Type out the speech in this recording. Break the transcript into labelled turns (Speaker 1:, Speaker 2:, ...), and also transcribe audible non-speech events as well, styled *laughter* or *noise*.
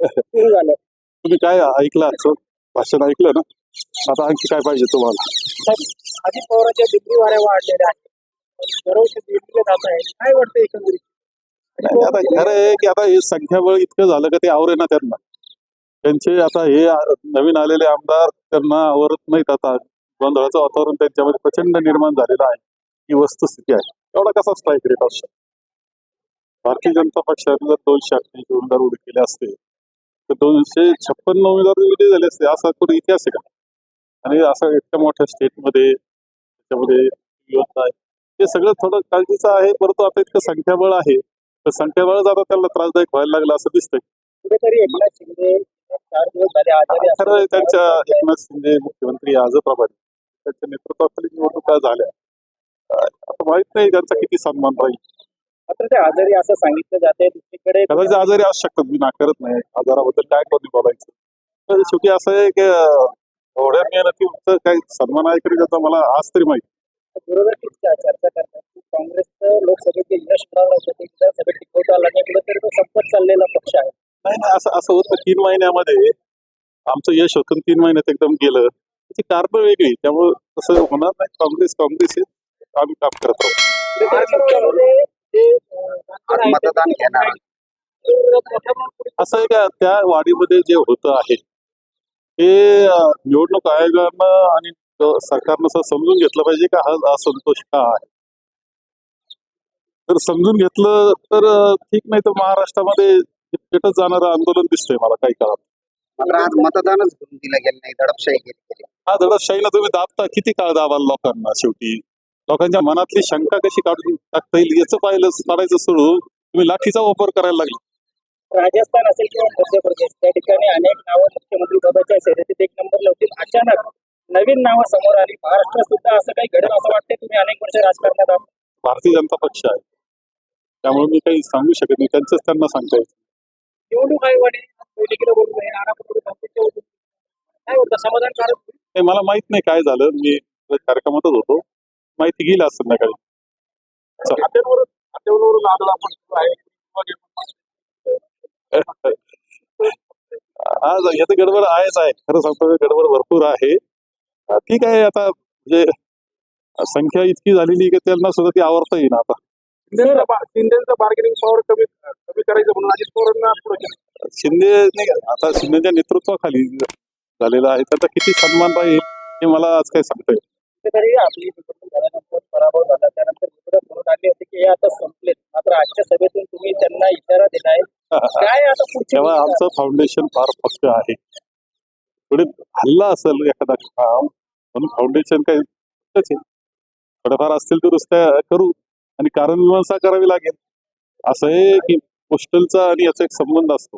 Speaker 1: सुरू झालं.
Speaker 2: तुम्ही काय ऐकलं भाषण ऐकलं ना? आता आणखी काय पाहिजे तुम्हाला?
Speaker 1: अजित पवारांच्या दिल्ली वाऱ्या वाढलेल्या आहेत. दरवर्षी दिल्लीला जात आहे काय वाटतं एकंदरीत?
Speaker 2: आता खरं आहे की आता हे संख्याबळ इतकं झालं का ते आवरे ना त्यांना. त्यांचे आता हे नवीन आलेले आमदार त्यांना आवरत नाहीत आता. गोंधळाचं वातावरण त्यांच्यामध्ये प्रचंड निर्माण झालेलं आहे. ही वस्तुस्थिती आहे. एवढा कसा स्ट्राईक रेट असतो? भारतीय जनता पक्षाने जर दोनशे अठ्ठ्याऐंशी उमेदवार उभे केले असते तर दोनशे छप्पन्न उमेदवार विजयी झाले असते. असा कुठे इतिहास आहे का? आणि असं इतक्या मोठ्या स्टेटमध्ये त्याच्यामध्ये योजना आहे हे सगळं थोडं काळजीचं आहे परंतु आता इतकं संख्याबळ आहे. तर संख्याबळच आता त्याला त्रासदायक व्हायला लागलं असं दिसतंय. खरं त्यांच्या. एकनाथ शिंदे मुख्यमंत्री आजप्रमाणे त्यांच्या नेतृत्वाखाली निवडणुका झाल्या. आता माहीत नाही त्यांचा किती सन्मान राहील.
Speaker 1: मात्र ते आजारी असं सांगितलं जाते दुसरीकडे
Speaker 2: कदाचित आजारी असू शकतात मी नाकारत नाही. आजाराबद्दल काय कोणी बोलायचं तर शेवटी असं आहे की एवढ्या मेहनतीचं काही सन्मान आहे तरी त्याचा मला आज तरी माहिती
Speaker 1: विरोधक चर्चा करतात काँग्रेसचं लोकसभेचे यश मिळालं होतं. ते विधानसभेत टिकवता आलं नाही. कुठेतरी तो संपत चाललेला पक्ष आहे.
Speaker 2: नाही नाही असं असं होतं तीन महिन्यामध्ये आमचं यश होतं. तीन महिन्यात एकदम गेलं. त्याची कारणं वेगळी. त्यामुळे तसं होणार नाही. काँग्रेस काँग्रेस हे आम्ही काम करत आहोत
Speaker 1: महाराष्ट्रामध्ये जे, अं,
Speaker 3: आज मतदान घेणार.
Speaker 2: असं आहे का? त्या वाढीमध्ये जे होतं आहे ते अं, निवडणूक आयोगानं आणि सरकारनं असं समजून घेतलं पाहिजे का हा असंतोष का आहे? तर समजून घेतलं तर ठीक नाही तर महाराष्ट्रामध्ये पेटत जाणारं आंदोलन दिसतंय मला काही काळात.
Speaker 3: आज मतदानच घेऊन दिलं गेलं नाही दडपशाही केली
Speaker 2: हा दडपशाहीनं तुम्ही दाबता किती काळ दाबाल लोकांना शेवटी? लोकांच्या मनातली शंका कशी काढून टाकता येईल याचं पाहिलं काढायचं सोडून तुम्ही लाठीचा वापर करायला लागले.
Speaker 1: राजस्थान असेल किंवा मध्य प्रदेश त्या ठिकाणी अनेक नावं मुख्यमंत्री पदाच्या शर्यतीत एक नंबरला होतील अचानक नवीन नावं समोर आली. महाराष्ट्रात सुद्धा असं काही घडेल असं वाटतंय? तुम्ही अनेक वर्ष राजकारणात आहात.
Speaker 2: भारतीय जनता पक्ष आहे. त्यामुळे मी काही सांगू शकत नाही. त्यांचंच त्यांना सांगता येईल.
Speaker 1: निवडणूक आयोगाने काय होतं समाधानकारक
Speaker 2: मला माहीत नाही काय झालं. मी कार्यक्रमातच होतो. माहिती घेईल आज संध्याकाळी. आज याचं गडबड आहेच आहे. खरं सांगतो गडबड भरपूर आहे. ठीक आहे आता म्हणजे संख्या इतकी झालेली की त्यांना सुद्धा ती आवडता येईल आता.
Speaker 1: बार्गेनिंग पॉवर कमी कमी करायचं म्हणून अजित पवारांना.
Speaker 2: शिंदे आता शिंदेच्या नेतृत्वाखाली झालेला आहे. त्याचा किती सन्मान राहील हे मला आज काय सांगता येईल
Speaker 1: कुठेतरी आपली निवडणूक झाल्यानंतर पराभव झाला. त्यानंतर विरोधक म्हणून आले होते की हे आता संपलेत. मात्र आजच्या सभेतून तुम्ही त्यांना इशारा दिलाय *laughs* काय आता पुढची
Speaker 2: तेव्हा
Speaker 1: भूमिका?
Speaker 2: आमचं फाउंडेशन फार पक्क आहे. पुढे हल्ला असेल एखादा काम म्हणून फाउंडेशन काही आहे. थोडंफार असतील तर त्या करू आणि कारण मीमांसा करावी लागेल. असं आहे की पोस्टलचा आणि याचा एक संबंध असतो.